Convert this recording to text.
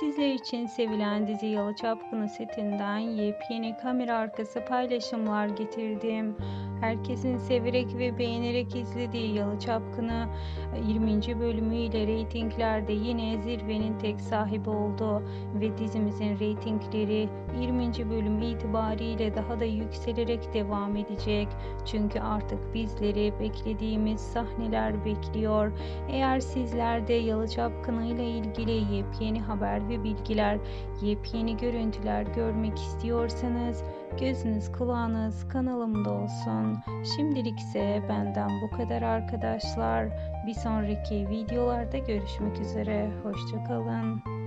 Sizler için sevilen dizi Yalı Çapkını setinden yepyeni kamera arkası paylaşımlar getirdim. Herkesin severek ve beğenerek izlediği Yalı Çapkını 20. bölümüyle reytinglerde yine zirvenin tek sahibi oldu ve dizimizin reytingleri 20. bölüm itibariyle daha da yükselerek devam edecek. Çünkü artık bizleri beklediğimiz sahneler bekliyor. Eğer sizler de Yalı Çapkını ile ilgili yepyeni haber ve bilgiler, yepyeni görüntüler görmek istiyorsanız gözünüz kulağınız kanalımda olsun. Şimdilik ise benden bu kadar arkadaşlar. Bir sonraki videolarda görüşmek üzere. Hoşçakalın.